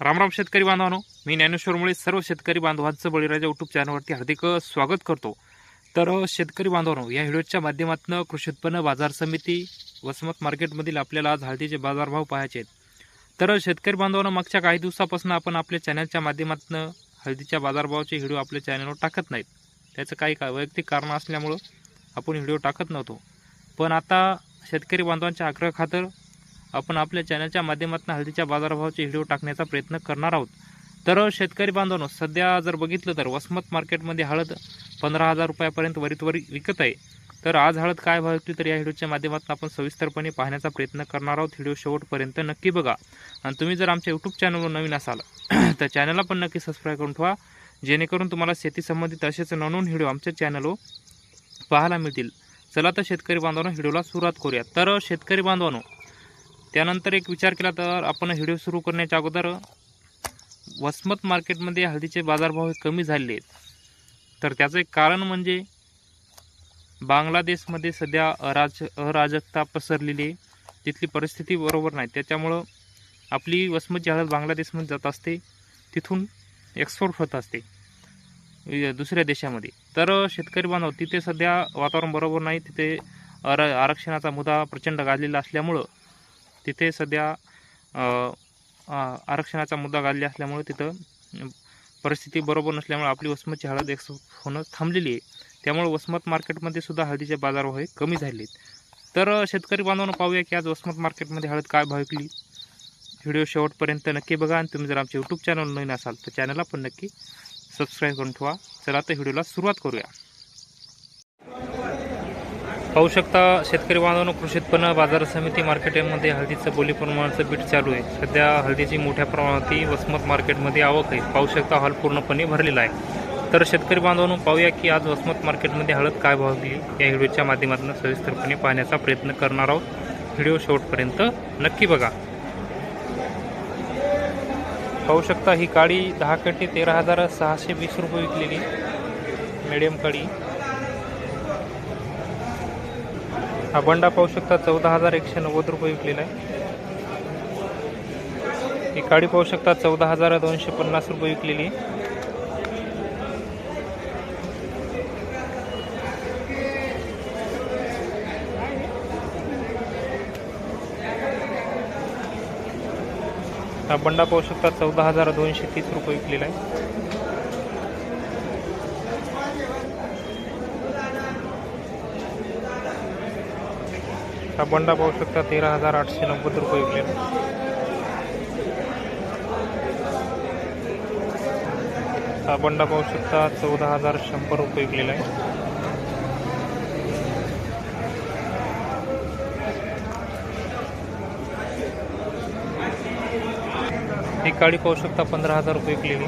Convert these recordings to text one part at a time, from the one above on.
रामराम शेतकरी बांधवांनो मी ज्ञानेश्वरमुळे सर्व शेतकरी बांधवांचं बळीराजा यूट्यूब चॅनलवरती हार्दिक स्वागत करतो. तर शेतकरी बांधवांनो या व्हिडिओच्या माध्यमातून कृषी उत्पन्न बाजार समिती वसमत मार्केटमधील आपल्याला आज हळदीचे बाजारभाव पाहायचे आहेत. तर शेतकरी बांधवांनो मागच्या काही दिवसापासून आपण आपल्या चॅनलच्या माध्यमातून हळदीच्या बाजारभावाचे व्हिडिओ आपल्या चॅनलवर टाकत नाहीत. त्याचं काही का वैयक्तिक कारण असल्यामुळं आपण व्हिडिओ टाकत नव्हतो. पण आता शेतकरी बांधवांच्या आग्रह खातर आपण आपल्या चॅनलच्या माध्यमातून हळदीच्या बाजारभावाचे व्हिडिओ टाकण्याचा प्रयत्न करणार आहोत. तर शेतकरी बांधवांनो सध्या जर बघितलं तर वसमत मार्केटमध्ये हळद पंधरा हजार रुपयापर्यंत वरीतवर विकत आहे. तर आज हळद काय भाव विकली तर या व्हिडिओच्या माध्यमातून आपण सविस्तरपणे पाहण्याचा प्रयत्न करणार आहोत. व्हिडिओ शेवटपर्यंत नक्की बघा. आणि तुम्ही जर आमच्या यूट्यूब चॅनलवर नवीन असाल तर चॅनलला पण नक्की सबस्क्राईब करून ठेवा. जेणेकरून तुम्हाला शेती संबंधित असेच नवनवीन व्हिडिओ आमच्या चॅनलवर पाहायला मिळतील. चला तर शेतकरी बांधवांनो व्हिडिओला सुरुवात करूया. तर शेतकरी बांधवांनो त्यानंतर एक विचार केला तर आपण व्हिडिओ सुरू करण्याच्या अगोदर वसमत मार्केटमध्ये हळदीचे बाजारभाव हे कमी झालेले आहेत. तर त्याचं एक कारण म्हणजे बांगलादेशमध्ये सध्या अराज अराजकता पसरलेली आहे. तिथली परिस्थिती बरोबर नाही. त्याच्यामुळं आपली वसमतची हळद बांगलादेशमध्ये जात असते तिथून एक्सपोर्ट होत असते. दुसऱ्या देशामध्ये. तर शेतकरी बांधव तिथे सध्या वातावरण बरोबर नाही. तिथे आर आरक्षणाचा मुद्दा प्रचंड गाजलेला असल्यामुळं तिथे सध्या आरक्षणाचा मुद्दा गाजला असल्यामुळे तिथं परिस्थिती बरोबर नसल्यामुळे आपली वसमतची हळद एक्सपोर्ट होणं थांबलेली आहे. त्यामुळे वसमत मार्केटमध्ये सुद्धा हळदीचे बाजारभाव हे कमी झाले आहेत तर शेतकरी बांधवांना पाहूया की आज वसमत मार्केटमध्ये हळद काय भाव विकली व्हिडिओ शेवटपर्यंत नक्की बघा आणि तुम्ही जर आमच्या यूट्यूब चॅनल नवीन असाल तर चॅनलला पण नक्की सबस्क्राईब करून ठेवा. चला आता व्हिडिओला सुरुवात करूया. पाहू शकता शेतकरी बांधवांनो कृषी उत्पन्न बाजार समिती मार्केटमध्ये हळदीचं बोली प्रमाणाचं बीट चालू आहे. सध्या हळदीची मोठ्या प्रमाणात ही वसमत मार्केटमध्ये आवक आहे. पाहू शकता हॉल पूर्णपणे भरलेला आहे. तर शेतकरी बांधवांनो पाहूया की आज वसमत मार्केटमध्ये हळद काय भाव दिली या व्हिडिओच्या माध्यमातून सविस्तरपणे पाहण्याचा प्रयत्न करणार आहोत. व्हिडिओ शेवटपर्यंत नक्की बघा. पाहू शकता ही काळी दहा कटी तेरा हजार सहाशे वीस रुपये विकलेली. मिडियम काळी. हा बंडा पाहू शकता चौदा हजार एकशे नव्वद रुपये विकलेला आहे. ही काडी पाहू शकता चौदा हजार दोनशे पन्नास रुपये विकलेली हा बंडा पाहू शकता चौदा हजार दोनशे तीस रुपये विकलेला आहे. हा बंडा पाहू शकता तेरा हजार आठशे नव्वद रुपये विकलेला हा बंडा पाहू शकता चौदा हजार शंभर रुपये विकलेला आहे. ही काळी पाहू शकता पंधरा हजार रुपये विकलेली.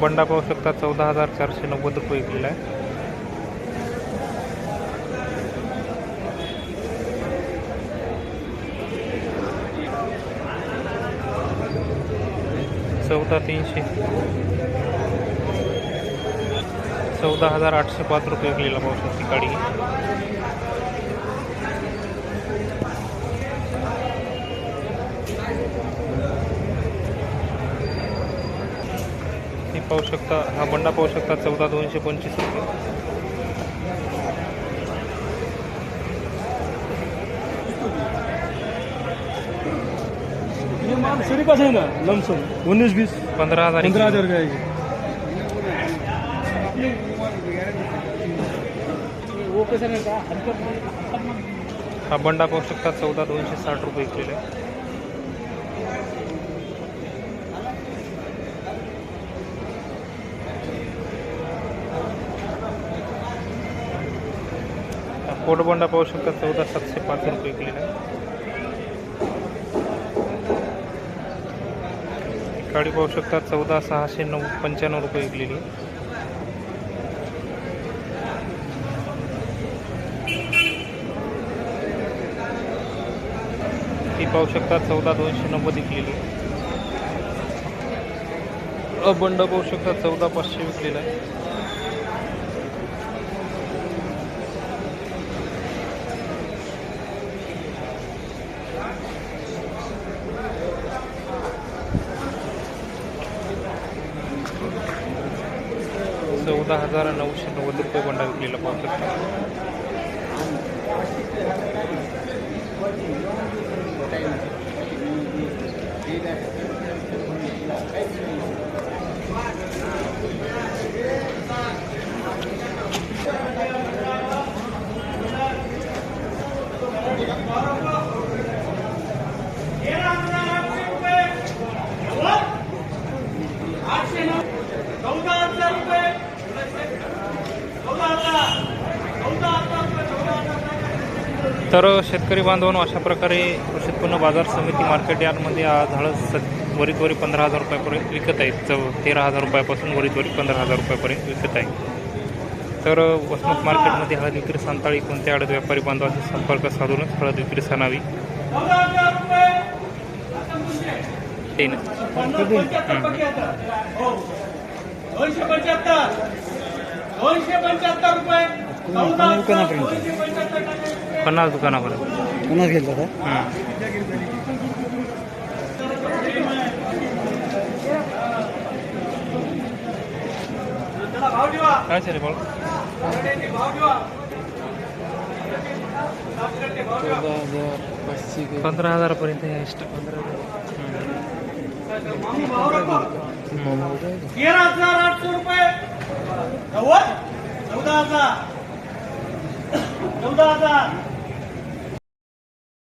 बंडा पाहू शकता चौदा हजार चारशे नव्वद रुपये विकलेला आहे. चौदा तीनशे. चौदा हजार आठशे पाच रुपये विकलेला पाहू शकते गाडी. हे पाहू शकता हा बंडा पाहू शकता चौदा दोनशे पंचवीस रुपये. है उन्नीस बीस पंधरा हजार एक हजार है हा बंडा पाहू शकता चौदा दोनशे साठ रुपये विकलेला पोटबोंडा पाहू शकता चौदा सातशे पाच रुपये विकलेला काळी पाहू शकता चौदा सहाशे नऊ पंच्याण्णव रुपये विकलेली ती पाहू शकता चौदा दोनशे नव्वद विकलेली अबंड पाहू शकता चौदा पाचशे विकलेला आहे. चौदा हजार नऊशे नव्वद रुपये बंडा विकलेला पाहू शकता तर शेतकरी बांधवांनो अशा प्रकारे कृषी उत्पन्न बाजार समिती मार्केट यार्डमध्ये आज हळद स वरीत वरी पंधरा हजार रुपयापर्यंत विकत आहेत. चौ तेरा हजार रुपयापासून वरीत वरी पंधरा हजार रुपयापर्यंत विकत आहे. तर वसमत मार्केटमध्ये हळद विक्री सांताळी कोणत्या हळद व्यापारी बांधवांशी संपर्क साधूनच हळद विक्री सणावी. दोनशे पंच्याहत्तर. दोनशे पंच्याहत्तर रुपये. पन्नास दुकानापर्यंत पुन्हा गेलं का? काय सर ठेवा चौदा हजार पाचशे गे- पंधरा हजारापर्यंत काय? तेरा हजार आठशे रुपये. नव्वद. चौदा हजार. चौदा हजार.